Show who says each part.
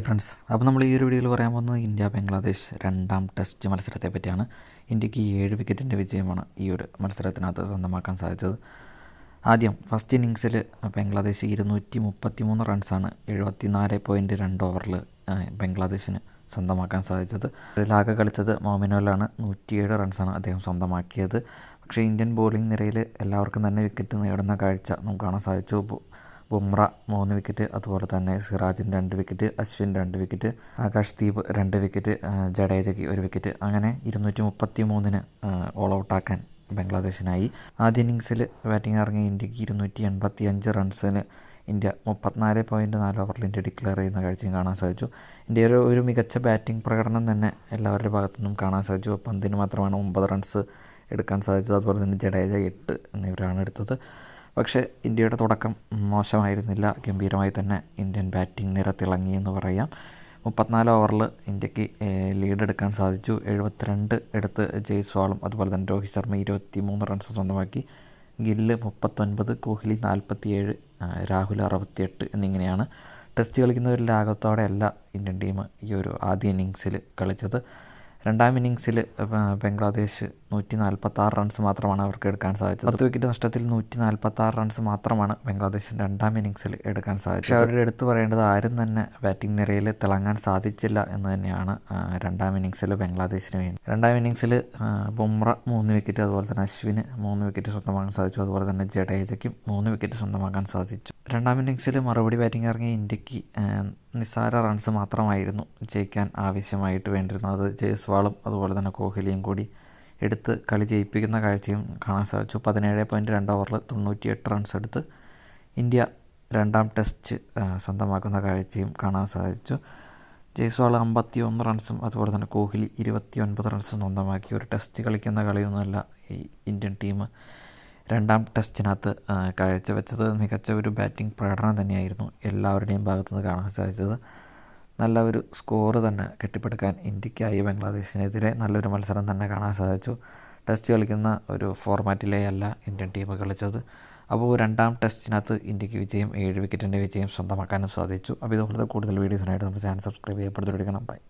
Speaker 1: Hi friends അപ്പോൾ നമ്മൾ ഈ ഒരു വീഡിയോയിൽ പറയാൻ പോകുന്നത് ഇന്ത്യ ബംഗ്ലാദേശ് രണ്ടാം ടെസ്റ്റ് മത്സരത്തെ പറ്റിയാണ്. ഇന്ത്യയ്ക്ക് ഏഴ് വിക്കറ്റിന്റെ വിജയമാണ് ഈ ഒരു മത്സരത്തിനകത്ത് സ്വന്തമാക്കാൻ സാധിച്ചത്. ആദ്യം ഫസ്റ്റ് ഇന്നിങ്സിൽ ബംഗ്ലാദേശ് ഇരുന്നൂറ്റി മുപ്പത്തി മൂന്ന് റൺസാണ് എഴുപത്തി നാല് പോയിന്റ് രണ്ട് ഓവറിൽ ബംഗ്ലാദേശിന് സ്വന്തമാക്കാൻ സാധിച്ചത്. ഇതിലാകെ കളിച്ചത് മോമിനോലാണ്. നൂറ്റിയേഴ് റൺസാണ് അദ്ദേഹം സ്വന്തമാക്കിയത്. പക്ഷേ ഇന്ത്യൻ ബോളിംഗ് നിരയിൽ എല്ലാവർക്കും തന്നെ വിക്കറ്റ് നേടുന്ന കാഴ്ച നമുക്ക് കാണാൻ സാധിച്ചു. ബുംറ മൂന്ന് വിക്കറ്റ് അതുപോലെ തന്നെ സിറാജിൻ രണ്ട് വിക്കറ്റ് അശ്വിൻ രണ്ട് വിക്കറ്റ് ആകാശ് ദീപ് രണ്ട് വിക്കറ്റ് ജഡേജയ്ക്ക് ഒരു വിക്കറ്റ് അങ്ങനെ ഇരുന്നൂറ്റി മുപ്പത്തി മൂന്നിന് ഓൾ ഔട്ടാക്കാൻ ബംഗ്ലാദേശിനായി. ആദ്യ ഇന്നിങ്സിൽ ബാറ്റിംഗ് ഇറങ്ങിയ ഇന്ത്യയ്ക്ക് ഇരുന്നൂറ്റി എൺപത്തി അഞ്ച് റൺസിന് ഇന്ത്യ മുപ്പത്തിനാല് പോയിന്റ് നാല് ഓവറിൽ ഇന്ത്യ ഡിക്ലെയർ ചെയ്യുന്ന കാഴ്ചയും കാണാൻ സാധിച്ചു. ഇന്ത്യയുടെ ഒരു മികച്ച ബാറ്റിംഗ് പ്രകടനം തന്നെ എല്ലാവരുടെ ഭാഗത്തു നിന്നും കാണാൻ സാധിച്ചു. പന്തിന് മാത്രമാണ് ഒമ്പത് റൺസ് എടുക്കാൻ സാധിച്ചത്. അതുപോലെ തന്നെ ജഡേജ എട്ട് എന്നിവരാണ് എടുത്തത്. പക്ഷേ ഇന്ത്യയുടെ തുടക്കം മോശമായിരുന്നില്ല. ഗംഭീരമായി തന്നെ ഇന്ത്യൻ ബാറ്റിംഗ് നിര തിളങ്ങി എന്ന് പറയാം. മുപ്പത്തിനാല് ഓവറിൽ ഇന്ത്യയ്ക്ക് ലീഡ് എടുക്കാൻ സാധിച്ചു. എഴുപത്തിരണ്ട് എടുത്ത് ജയ്സ്വാളും അതുപോലെ തന്നെ രോഹിത് ശർമ്മ ഇരുപത്തി മൂന്ന് റൺസ് സ്വന്തമാക്കി. ഗില്ല് മുപ്പത്തൊൻപത് കോഹ്ലി നാൽപ്പത്തിയേഴ് രാഹുൽ അറുപത്തിയെട്ട് എന്നിങ്ങനെയാണ് ടെസ്റ്റ് കളിക്കുന്ന ഒരു ഇന്ത്യൻ ടീം ഈ ഒരു ആദ്യ ഇന്നിങ്സിൽ കളിച്ചത്. രണ്ടാം ഇന്നിങ്സിൽ ബംഗ്ലാദേശ് നൂറ്റി നാൽപ്പത്താറ് റൺസ് മാത്രമാണ് അവർക്ക് എടുക്കാൻ സാധിച്ചത്. പത്ത് വിക്കറ്റ് നഷ്ടത്തിൽ നൂറ്റി നാൽപ്പത്താറ് റൺസ് മാത്രമാണ് ബംഗ്ലാദേശിന് രണ്ടാം ഇന്നിങ്സിൽ എടുക്കാൻ സാധിച്ചത്. പക്ഷേ അവരുടെ എടുത്തു പറയേണ്ടത് ആരും തന്നെ ബാറ്റിംഗ് നിരയിൽ തിളങ്ങാൻ സാധിച്ചില്ല എന്ന് തന്നെയാണ് രണ്ടാം ഇന്നിങ്സിൽ ബംഗ്ലാദേശിന് വേണ്ടി. രണ്ടാം ഇന്നിങ്സിൽ ബുംറ മൂന്ന് വിക്കറ്റ് അതുപോലെ തന്നെ അശ്വിന് മൂന്ന് വിക്കറ്റ് സ്വന്തമാക്കാൻ സാധിച്ചു. അതുപോലെ തന്നെ ജഡേജയ്ക്കും മൂന്ന് വിക്കറ്റ് സ്വന്തമാക്കാൻ സാധിച്ചു. രണ്ടാം ഇന്നിങ്സിൽ മറുപടി ബാറ്റിംഗ് ഇറങ്ങിയ ഇന്ത്യയ്ക്ക് നിസ്സാര റൺസ് മാത്രമായിരുന്നു ജയിക്കാൻ ആവശ്യമായിട്ട് വേണ്ടിയിരുന്നത്. ജയ്സ്വാളും അതുപോലെ തന്നെ കോഹ്ലിയും കൂടി എടുത്ത് കളി ജയിപ്പിക്കുന്ന കാഴ്ചയും കാണാൻ സാധിച്ചു. പതിനേഴ് പോയിന്റ് രണ്ട് ഓവറിൽ തൊണ്ണൂറ്റിയെട്ട് റൺസ് എടുത്ത് ഇന്ത്യ രണ്ടാം ടെസ്റ്റ് സ്വന്തമാക്കുന്ന കാഴ്ചയും കാണാൻ സാധിച്ചു. ജയ്സ്വാൾ അമ്പത്തി ഒന്ന് റൺസും അതുപോലെ തന്നെ കോഹ്ലി ഇരുപത്തി ഒൻപത് റൺസും സ്വന്തമാക്കി. ഒരു ടെസ്റ്റ് കളിക്കുന്ന കളിയൊന്നുമല്ല ഈ ഇന്ത്യൻ ടീം രണ്ടാം ടെസ്റ്റിനകത്ത് കാഴ്ചവെച്ചത് മികച്ച ഒരു ബാറ്റിംഗ് പ്രകടനം തന്നെയായിരുന്നു എല്ലാവരുടെയും ഭാഗത്തുനിന്ന് കാണാൻ സാധിച്ചത്. നല്ല ഒരു സ്കോർ തന്നെ കെട്ടിപ്പടുക്കാൻ ഇന്ത്യക്കായി ബംഗ്ലാദേശിനെതിരെ നല്ലൊരു മത്സരം തന്നെ കാണാൻ സാധിച്ചു. ടെസ്റ്റ് കളിക്കുന്ന ഒരു ഫോർമാറ്റിലേ അല്ല ഇന്ത്യൻ ടീം കളിച്ചത്. അപ്പോൾ രണ്ടാം ടെസ്റ്റിനകത്ത് ഇന്ത്യയ്ക്ക് വിജയം ഏഴ് വിക്കറ്റിന്റെ വിജയം സ്വന്തമാക്കാനും സാധിച്ചു. അപ്പോൾ ഇതുപോലത്തെ കൂടുതൽ വീഡിയോസിനായിട്ട് നമ്മുടെ ചാനൽ സബ്സ്ക്രൈബ് ചെയ്യപ്പെടുത്തിയിരിക്കണം ബൈ.